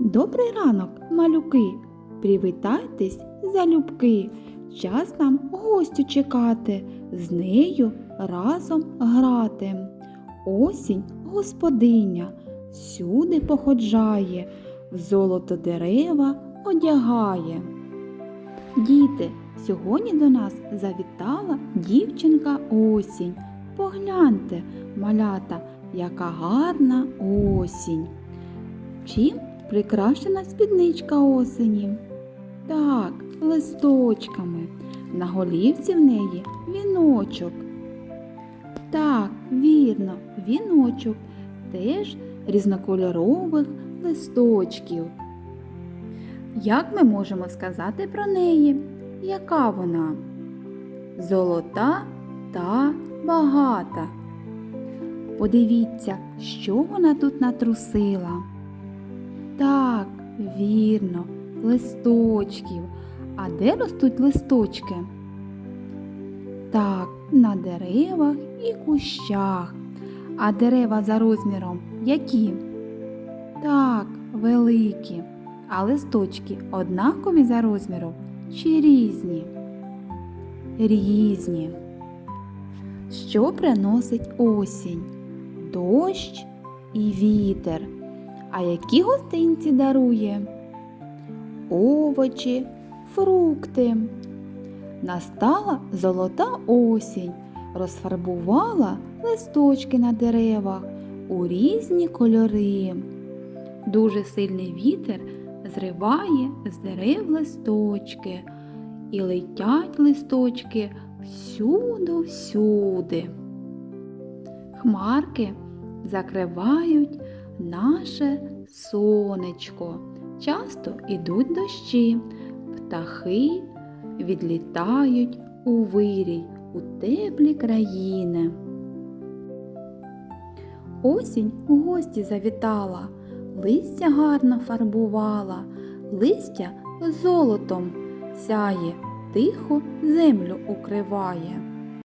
Добрий ранок, малюки! Привітайтесь, залюбки! Час нам гостю чекати, з нею разом грати. Осінь господиня всюди походжає, в золото дерева одягає. Діти, сьогодні до нас завітала дівчинка осінь. Погляньте, малята, яка гарна осінь. Чим прикрашена спідничка осені? Так, листочками. На голівці в неї віночок. Так, вірно, віночок теж різнокольорових листочків. Як ми можемо сказати про неї? Яка вона? Золота та багата. Подивіться, що вона тут натрусила. Так, вірно, листочків. А де ростуть листочки? Так, на деревах і кущах. А дерева за розміром які? Так, великі. А листочки однакові за розміром чи різні? Різні. Що приносить осінь? Дощ і вітер. А які гостинці дарує? Овочі, фрукти. Настала золота осінь, розфарбувала листочки на деревах у різні кольори. Дуже сильний вітер зриває з дерев листочки, і летять листочки всюди-всюди. Хмарки закривають наше сонечко. Часто ідуть дощі, птахи відлітають у вирій у теплі країни. Осінь у гості завітала, листя гарно фарбувала, листя золотом сяє, тихо землю укриває.